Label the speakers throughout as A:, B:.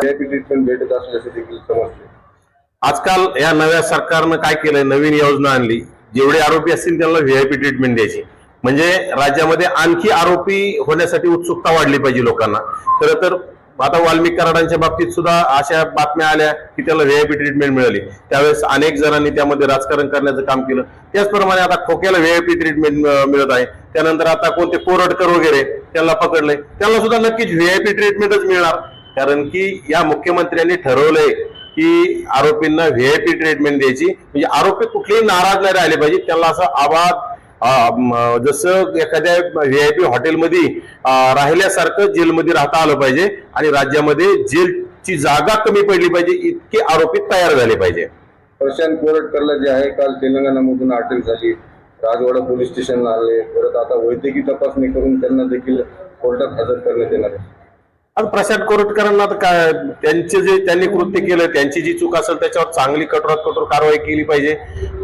A: VIP treatment भेटत असल्याचं देखील समजते
B: आजकाल या नव्या सरकारनं काय केलंय? नवीन योजना आणली. जेवढे आरोपी असतील त्यांना व्हीआयपी ट्रीटमेंट द्यायची. म्हणजे राज्यामध्ये आणखी आरोपी होण्यासाठी उत्सुकता वाढली पाहिजे लोकांना. खरं तर आता वाल्मिक कराडांच्या बाबतीत सुद्धा अशा बातम्या आल्या की त्याला व्हीआयपी ट्रीटमेंट मिळाली. त्यावेळेस अनेक जणांनी त्यामध्ये राजकारण करण्याचं काम केलं. त्याचप्रमाणे आता खोक्याला व्हीआयपी ट्रीटमेंट मिळत आहे. त्यानंतर आता कोणते कोरटकर वगैरे त्यांना पकडले त्यांना सुद्धा नक्कीच व्हीआयपी ट्रीटमेंटच मिळणार. कारण की या मुख्यमंत्र्यांनी ठरवलंय की आरोपींना व्हीआयपी ट्रीटमेंट द्यायची. म्हणजे आरोपी कुठलेही नाराज नाही राहिले पाहिजे. त्यांना असं आवाज जसं एखाद्या जसं एखाद्या व्हीआयपी हॉटेलमध्ये राहिल्यासारखं जेलमध्ये राहता आलं पाहिजे आणि राज्यामध्ये जेलची जागा कमी पडली पाहिजे इतके आरोपी तयार झाले पाहिजे.
A: प्रशांत कोरटकरला जे आहे काल तेलंगणामधून अटक झाली. राजवाडा पोलीस स्टेशनला आले. परत आता वैद्यकीय तपासणी करून त्यांना देखील कोर्टात हजर करण्यात येणार आहे.
B: आता प्रशांत कोरटकरांना काय त्यांचे जे त्यांनी कृत्य केलं त्यांची जी चूक असेल त्याच्यावर चांगली कठोरात कठोर कारवाई केली पाहिजे.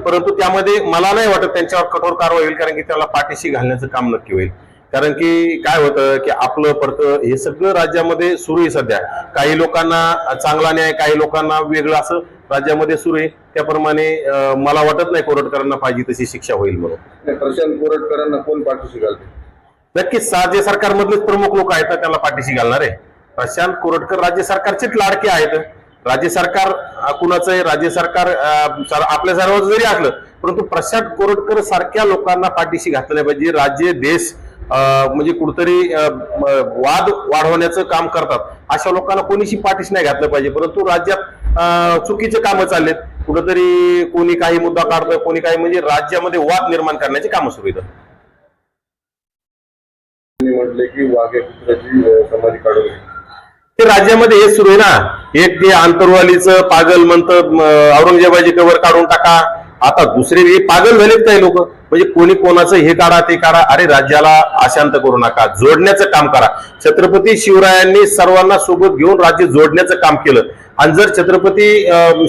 B: परंतु त्यामध्ये मला नाही वाटत त्यांच्यावर कठोर कारवाई होईल कारण की त्याला पाठीशी घालण्याचं काम नक्की होईल. कारण की काय होतं की आपलं पडतं हे सगळं राज्यामध्ये सुरू आहे सध्या. काही लोकांना चांगला न्याय काही लोकांना वेगळं असं राज्यामध्ये सुरू आहे. त्याप्रमाणे मला वाटत नाही कोरटकरांना पाहिजे तशी शिक्षा होईल म्हणून.
A: प्रशांत कोरटकरांना कोण पाठीशी घालते?
B: नक्कीच राज्य सरकारमधलेच प्रमुख लोक आहेत त्याला पाठीशी घालणार आहे. प्रशांत कोरटकर राज्य सरकारचेच लाडके आहेत. राज्य सरकार कुणाचं आहे राज्य सरकार आपल्या सर्वांचं जरी असलं परंतु प्रशांत कोरटकर सारख्या लोकांना पाठीशी घातलं नाही पाहिजे. राज्य देश म्हणजे कुठतरी वाद वाढवण्याचं काम करतात. अशा लोकांना कोणीशी पाठीशी नाही घातलं पाहिजे. परंतु राज्यात चुकीचे कामं चाललेत. कुठंतरी कोणी काही मुद्दा काढतोय कोणी काही म्हणजे राज्यामध्ये वाद निर्माण करण्याची कामं सुरू आहेत.
A: म्हटले की वाघ्या कुत्र्याची समाधी काढून
B: ते राज्यामध्ये हे सुरू आहे ना? एक ते आंतरवालीचं पागल म्हणतं औरंगजेबाची कवर काढून टाका. आता दुसरे हे पागल झालेत काही लोक. म्हणजे कोणी कोणाचं हे काढा ते काढा. अरे राज्याला अशांत करू नका. जोडण्याचं काम करा. छत्रपती शिवरायांनी सर्वांना सोबत घेऊन राज्य जोडण्याचं काम केलं. आणि जर छत्रपती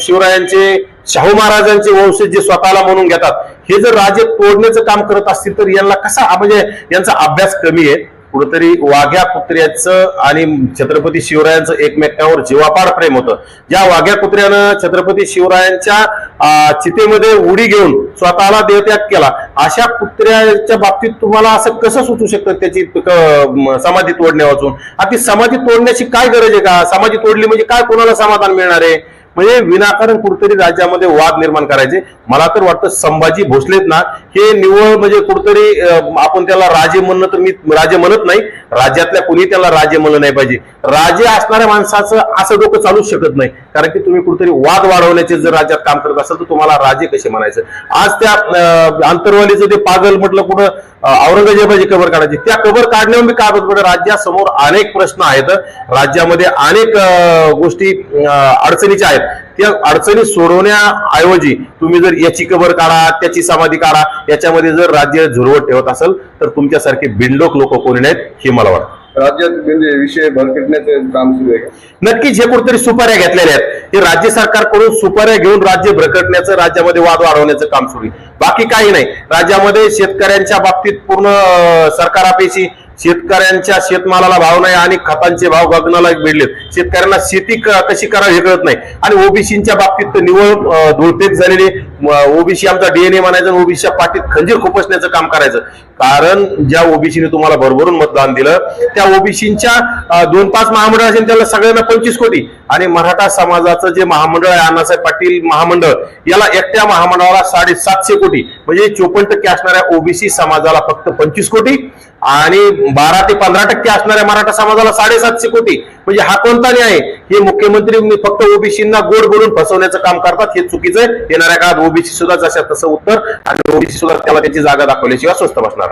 B: शिवरायांचे शाहू महाराजांचे वंशज जे स्वतःला म्हणून घेतात हे जर राज्य तोडण्याचं काम करत असतील तर यांना कसा म्हणजे यांचा अभ्यास कमी आहे? कुठंतरी वाघ्या कुत्र्याचं आणि छत्रपती शिवरायांचं एकमेकांवर जीवापाड प्रेम होतं. ज्या वाघ्या कुत्र्यानं छत्रपती शिवरायांच्या चितेमध्ये उडी घेऊन स्वतःला देहत्याग केला अशा कुत्र्याच्या बाबतीत तुम्हाला असं कसं सुचू शकतं त्याची समाधी तोडण्यापासून वाचून? आता ती समाधी तोडण्याची काय गरज आहे का? समाधी तोडली म्हणजे काय कोणाला समाधान मिळणार आहे? म्हणजे विनाकारण कुठतरी राज्यामध्ये वाद निर्माण करायचे. मला तर वाटतं संभाजी भोसलेत ना हे निव्वळ म्हणजे कुठतरी आपण त्याला राजे म्हणणं तर मी राजे म्हणत नाही. राज्यातल्या कुणी त्याला राजे म्हणलं नाही पाहिजे. राजे असणाऱ्या माणसाचं असं डोकं चालूच शकत नाही. कारण की तुम्ही कुठतरी वाद वाढवण्याचे जर राज्यात काम करत असाल तर तुम्हाला राजे कसे म्हणायचं? आज त्या आंतरवालीचं ते पागल म्हटलं कुठं औरंगजेबाची कबर काढायची. त्या कबर काढण्यावर मी काय होत राज्यासमोर अनेक प्रश्न आहेत. राज्यामध्ये अनेक गोष्टी अं, अडचणीच्या आहेत. त्या अडचणी सोडवण्याऐवजी तुम्ही जर याची कबर काढा त्याची समाधी काढा याच्यामध्ये जर राज्य झुरवत ठेवत असेल तर तुमच्यासारखे बिंडोक लोक कोणी नाहीत हे मला वाटतं.
A: राज्यात म्हणजे विषय भरकटण्याचं काम सुरू आहे का?
B: नक्कीच हे कुठेतरी सुपाऱ्या घेतलेल्या आहेत. हे राज्य सरकारकडून सुपाऱ्या घेऊन राज्य भरकटण्याचं राज्यामध्ये वाद वाढवण्याचं काम सुरू आहे. बाकी काही नाही. राज्यामध्ये शेतकऱ्यांच्या बाबतीत पूर्ण अं, सरकार अपेक्षी शेतकऱ्यांच्या शेतमालाला भाव नाही आणि खतांचे भाव गगनाला भिडलेत शेतकऱ्यांना शेती क- कशी करावी हे कळत नाही. आणि ओबीसीच्या बाबतीत तर निवळ अं, झालेली ओबीसी आमचा डीएनए म्हणायचं ओबीसीच्या पाठीत खंजीर खुपसण्याचं काम करायचं. कारण ज्या ओबीसीने तुम्हाला भरभरून मतदान दिलं त्या ओबीसीच्या दोन पाच महामंडळ असेल त्याला सगळ्यांना पंचवीस कोटी. आणि मराठा समाजाचं जे महामंडळ आहे अण्णासाहेब पाटील महामंडळ याला एकट्या महामंडळाला साडेसातशे कोटी. म्हणजे चोपन्न टक्के असणाऱ्या ओबीसी समाजाला फक्त पंचवीस कोटी. आणि बारा ते पंधरा टक्के असणाऱ्या मराठा समाजाला साडेसातशे कोटी. म्हणजे हा कोणता न्याय? आहे? हे मुख्यमंत्री फक्त ओबीसींना गोड बोलून फसवण्याचं काम करतात. हे चुकीचं आहे. येणाऱ्या काळात ओबीसी सुद्धा जशा तसं उत्तर आणि ओबीसी सुद्धा त्याला त्याची जागा दाखवल्याशिवाय स्वस्त बसणार